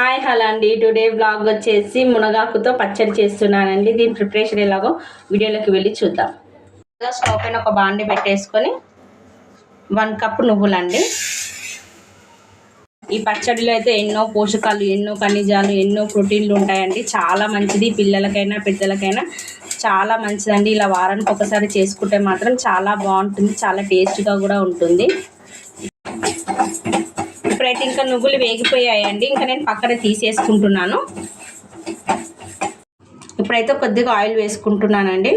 Hi hello అండి. Today blog వచ్చేసి మునగాకుతో పచ్చడి చేస్తున్నానండి. దీని ప్రిపరేషన్ ఎలాగో వీడియోలోకి వెళ్ళి చూద్దాం. స్టవ్ పైన ఒక బాండి పెట్టేసుకొని వన్ కప్ నువ్వులండి. ఈ పచ్చడిలో అయితే ఎన్నో పోషకాలు ఎన్నో ఖనిజాలు ఎన్నో ప్రోటీన్లు ఉంటాయండి. చాలా మంచిది. పిల్లలకైనా పెద్దలకైనా చాలా మంచిదండి. ఇలా వారానికి ఒకసారి చేసుకుంటే మాత్రం చాలా బాగుంటుంది. చాలా టేస్ట్గా కూడా ఉంటుంది. అయితే ఇంకా నువ్వులు వేగిపోయాయండి. ఇంకా నేను పక్కన తీసేసుకుంటున్నాను. ఇప్పుడైతే కొద్దిగా ఆయిల్ వేసుకుంటున్నానండి.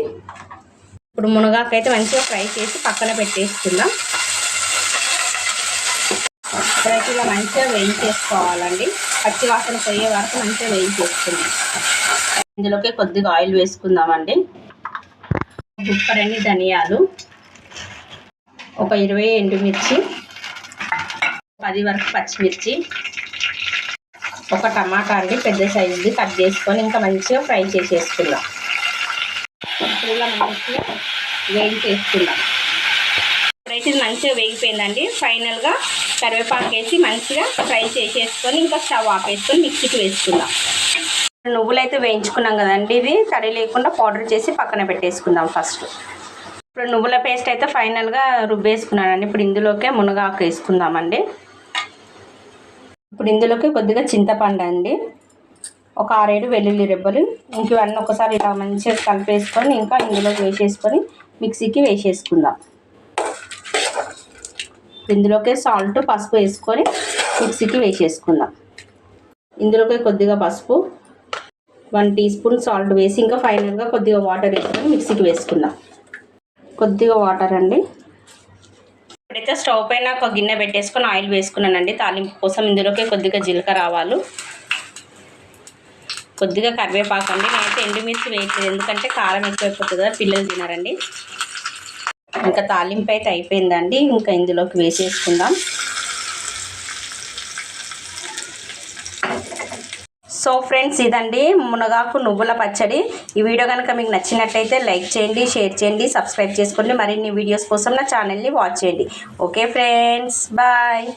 ఇప్పుడు మునగాకైతే మంచిగా ఫ్రై చేసి పక్కన పెట్టేసుకుందాం. ఇప్పుడైతే ఇలా మంచిగా వేయించేసుకోవాలండి. పచ్చి వాసన పోయే వరకు మంచిగా వేయించేసుకుందాం. ఇందులోకి కొద్దిగా ఆయిల్ వేసుకుందామండి. గుప్పరండి ధనియాలు. ఒక ఇరవై ఎండుమిర్చి. పది వరకు పచ్చిమిర్చి. ఒక టమాటా అండి పెద్ద సైజుది కట్ చేసుకొని ఇంకా మంచిగా ఫ్రై చేసేసుకుందాం. ఇప్పుడు ఇలా మంచిగా వేడి చేసుకుందాం. ఇప్పుడైతే మంచిగా వేగిపోయిందండి. ఫైనల్గా కరివేపాకు వేసి మంచిగా ఫ్రై చేసేసుకొని ఇంకా స్టవ్ ఆపేసుకొని మిక్సీకి వేసుకుందాం. నువ్వులు అయితే వేయించుకున్నాం కదండి ఇది. తడి లేకుండా పౌడర్ చేసి పక్కన పెట్టేసుకుందాం ఫస్ట్. ఇప్పుడు నువ్వుల పేస్ట్ అయితే ఫైనల్గా రుబ్బేసుకున్నానండి. ఇప్పుడు ఇందులోకే మునగాకు వేసుకుందామండి. ఇప్పుడు ఇందులోకి కొద్దిగా చింతపండు అండి. ఒక ఆరేడు వెల్లుల్లి రెబ్బలు. ఇంక ఇవన్నీ ఒకసారి ఇలా మంచిగా కలిపేసుకొని ఇంకా ఇందులోకి వేసేసుకొని మిక్సీకి వేసేసుకుందాం. ఇందులోకి సాల్ట్ పసుపు వేసుకొని మిక్సీకి వేసేసుకుందాం. ఇందులోకి కొద్దిగా పసుపు వన్ టీ స్పూన్ సాల్ట్ వేసి ఇంకా ఫైనల్గా కొద్దిగా వాటర్ వేసుకొని మిక్సీకి వేసుకుందాం. కొద్దిగా వాటర్ అండి. ఇప్పుడైతే స్టవ్ పైన ఒక గిన్నె పెట్టేసుకొని ఆయిల్ వేసుకున్నానండి. తాలింపు కోసం ఇందులోకి కొద్దిగా జీలకర్ర ఆవాలు కొద్దిగా కరివేపాకు అండి. నేనైతే ఎండుమిర్చి వేయట్లేదు ఎందుకంటే కారం ఎక్కువైపోతుంది కదా పిల్లలు తినారండి. ఇంకా తాలింపు అయితే అయిపోయిందండి. ఇంకా ఇందులోకి వేసేసుకుందాం. సో ఫ్రెండ్స్ ఇదండి మునగాకు నువ్వుల పచ్చడి. ఈ వీడియో కనుక మీకు నచ్చినట్టయితే లైక్ చేయండి షేర్ చేయండి సబ్స్క్రైబ్ చేసుకోండి. మరిన్ని వీడియోస్ కోసం నా ఛానల్ని వాచ్ చేయండి. Okay friends bye.